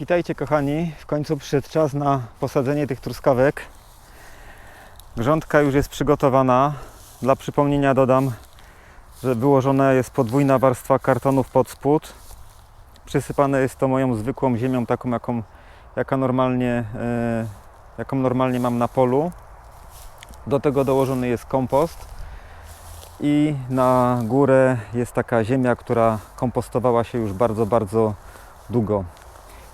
Witajcie kochani, w końcu przyszedł czas na posadzenie tych truskawek. Grządka już jest przygotowana. Dla przypomnienia dodam, że wyłożona jest podwójna warstwa kartonów pod spód. Przysypane jest to moją zwykłą ziemią, taką jaką, jaka normalnie, e, jaką normalnie mam na polu. Do tego dołożony jest kompost i na górę jest taka ziemia, która kompostowała się już bardzo, bardzo długo.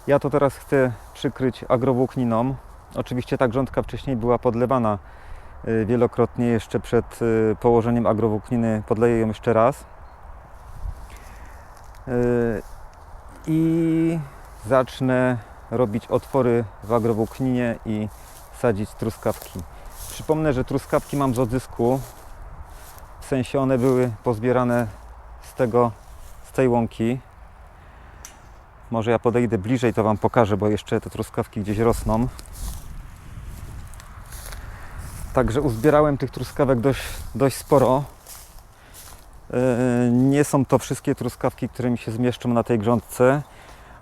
Ja to teraz chcę przykryć agrowłókniną. Oczywiście ta grządka wcześniej była podlewana y, wielokrotnie jeszcze przed y, położeniem agrowłókniny. Podleję ją jeszcze raz. Y, I zacznę robić otwory w agrowłókninie i sadzić truskawki. Przypomnę, że truskawki mam z odzysku. W sensie one były pozbierane z tego, z tej łąki. Może ja podejdę bliżej, to Wam pokażę, bo jeszcze te truskawki gdzieś rosną. Także uzbierałem tych truskawek dość, dość sporo. Yy, Nie są to wszystkie truskawki, które mi się zmieszczą na tej grządce.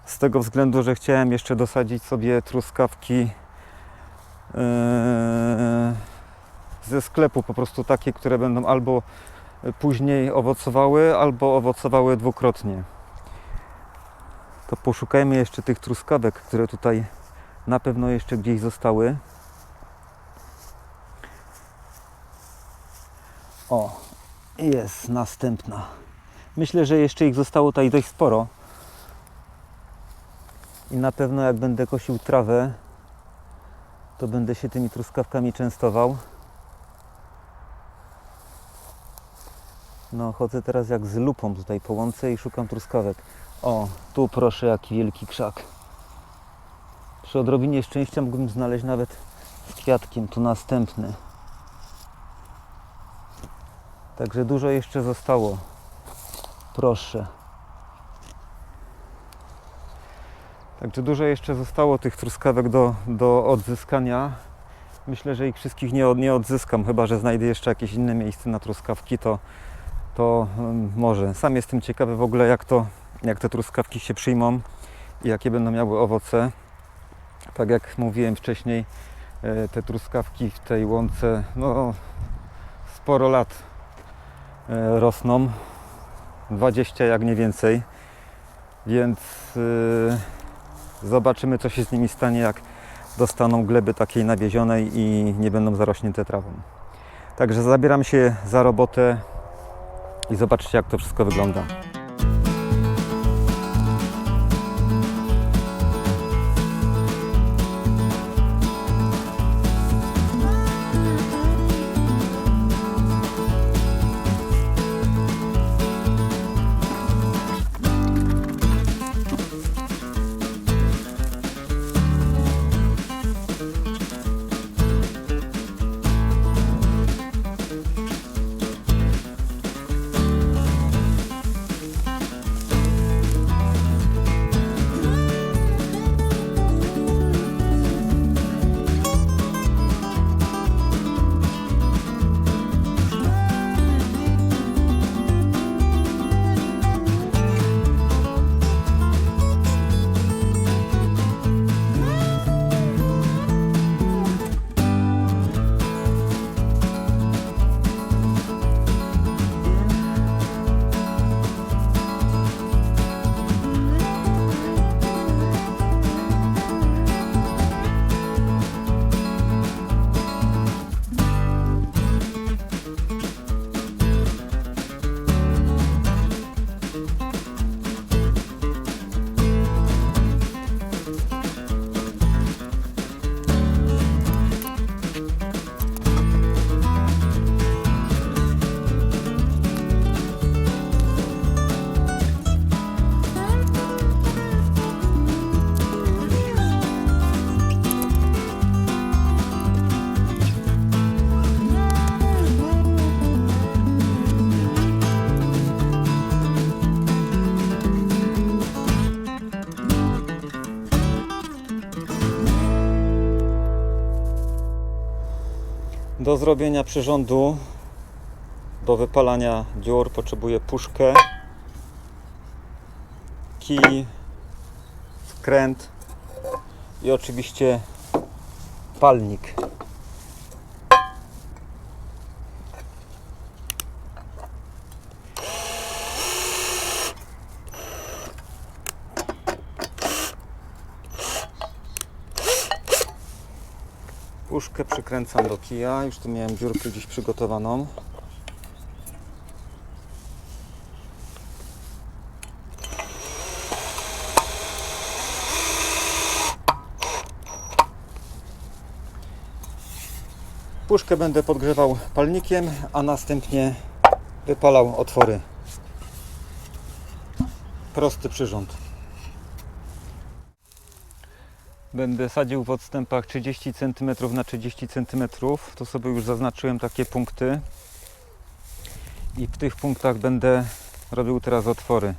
Z tego względu, że chciałem jeszcze dosadzić sobie truskawki yy, ze sklepu, po prostu takie, które będą albo później owocowały, albo owocowały dwukrotnie to poszukajmy jeszcze tych truskawek, które tutaj na pewno jeszcze gdzieś zostały. O, jest następna. Myślę, że jeszcze ich zostało tutaj dość sporo. I na pewno jak będę kosił trawę, to będę się tymi truskawkami częstował. No, chodzę teraz jak z lupą tutaj po łące i szukam truskawek. O, tu proszę, jaki wielki krzak. Przy odrobinie szczęścia mógłbym znaleźć nawet z kwiatkiem. Tu następny. Także dużo jeszcze zostało. Proszę. Także dużo jeszcze zostało tych truskawek do, do odzyskania. Myślę, że ich wszystkich nie, nie odzyskam, chyba że znajdę jeszcze jakieś inne miejsce na truskawki, to, to mm, może. Sam jestem ciekawy w ogóle, jak to jak te truskawki się przyjmą i jakie będą miały owoce. Tak jak mówiłem wcześniej, e, te truskawki w tej łące no, sporo lat e, rosną. 20 jak nie więcej. Więc e, zobaczymy co się z nimi stanie jak dostaną gleby takiej nawiezionej i nie będą zarośnięte trawą. Także zabieram się za robotę i zobaczcie jak to wszystko wygląda. Do zrobienia przyrządu do wypalania dziur potrzebuję puszkę, kij, skręt i oczywiście palnik. Puszkę przykręcam do kija. Już tu miałem dziurkę gdzieś przygotowaną. Puszkę będę podgrzewał palnikiem, a następnie wypalał otwory. Prosty przyrząd. Będę sadził w odstępach 30 cm na 30 cm. To sobie już zaznaczyłem takie punkty. I w tych punktach będę robił teraz otwory.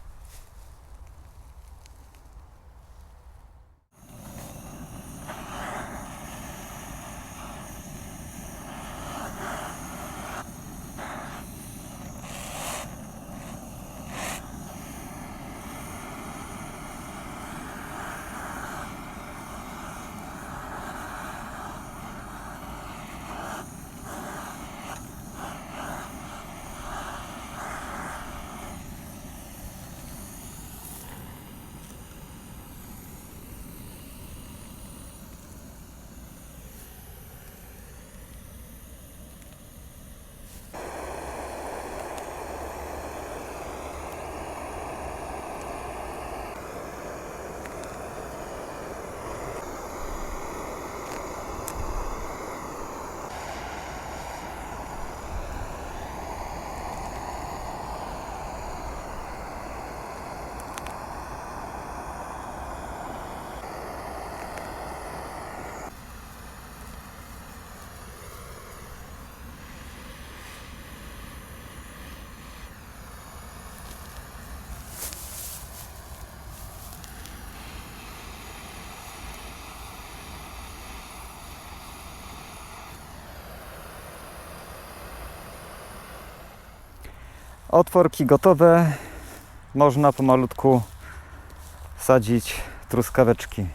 Otworki gotowe. Można pomalutku sadzić truskaweczki.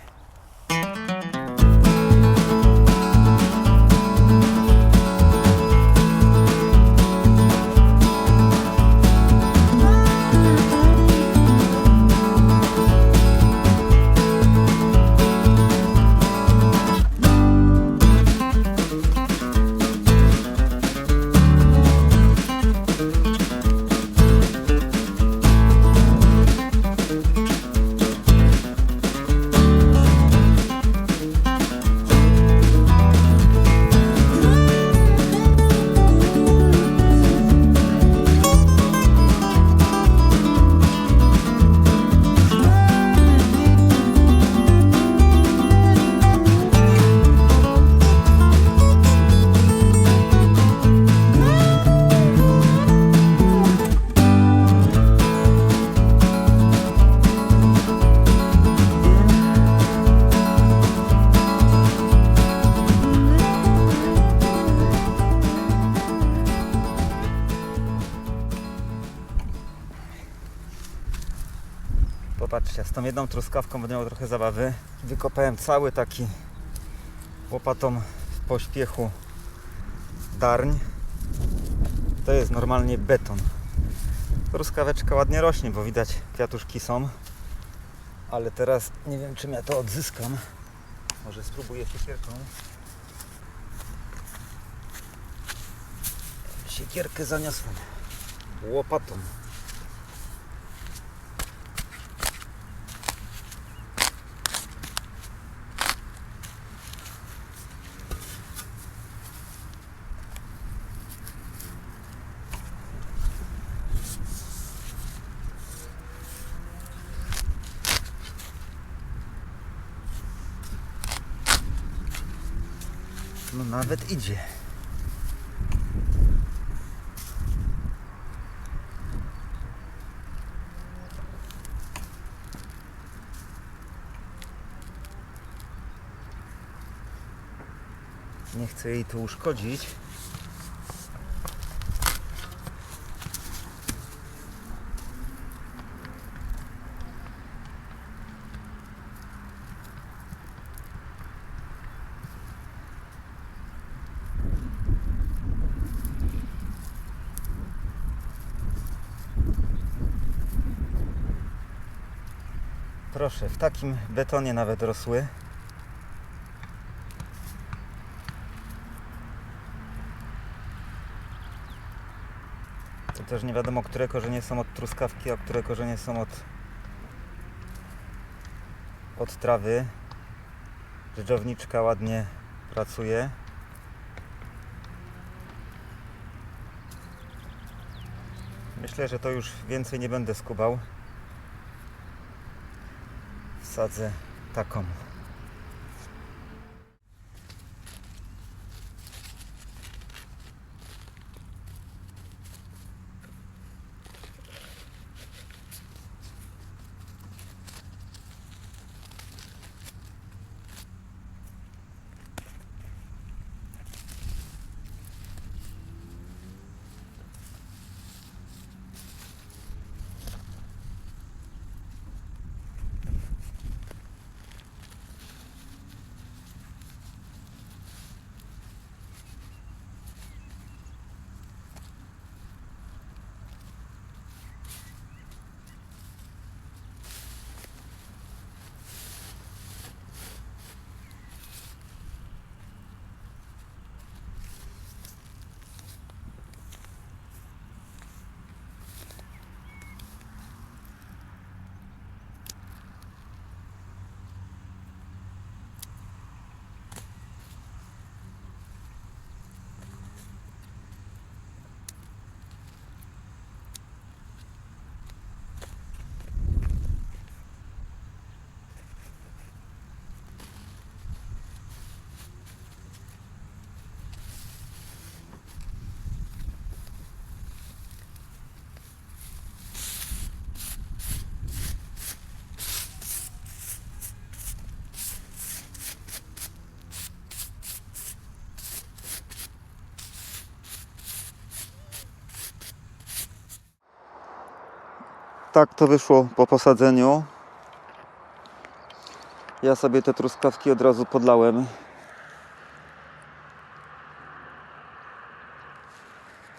Popatrzcie, z tą jedną truskawką będę miał trochę zabawy. Wykopałem cały taki łopatą w pośpiechu darń. To jest normalnie beton. Truskaweczka ładnie rośnie, bo widać kwiatuszki są. Ale teraz nie wiem, czym ja to odzyskam. Może spróbuję siekierką. Siekierkę zaniosłem łopatą. No nawet idzie. Nie chcę jej tu uszkodzić. Proszę, w takim betonie nawet rosły. To też nie wiadomo, które korzenie są od truskawki, a które korzenie są od, od trawy. Dżdżowniczka ładnie pracuje. Myślę, że to już więcej nie będę skubał. Wsadzę taką. Tak to wyszło po posadzeniu. Ja sobie te truskawki od razu podlałem.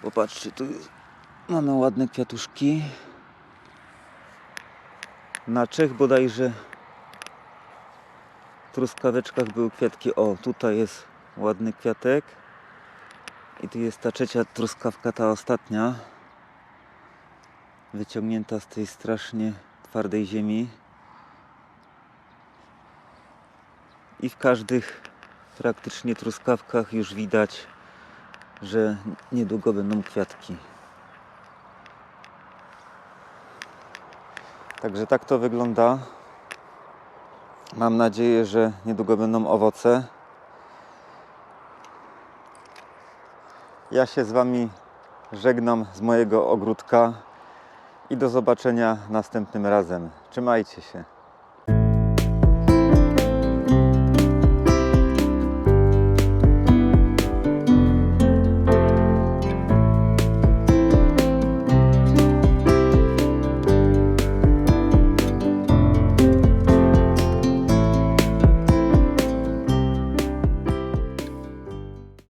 Popatrzcie, tu mamy ładne kwiatuszki. Na trzech bodajże truskaweczkach były kwiatki. O, tutaj jest ładny kwiatek. I tu jest ta trzecia truskawka, ta ostatnia wyciągnięta z tej strasznie twardej ziemi. I w każdych praktycznie truskawkach już widać, że niedługo będą kwiatki. Także tak to wygląda. Mam nadzieję, że niedługo będą owoce. Ja się z Wami żegnam z mojego ogródka i do zobaczenia następnym razem. Trzymajcie się.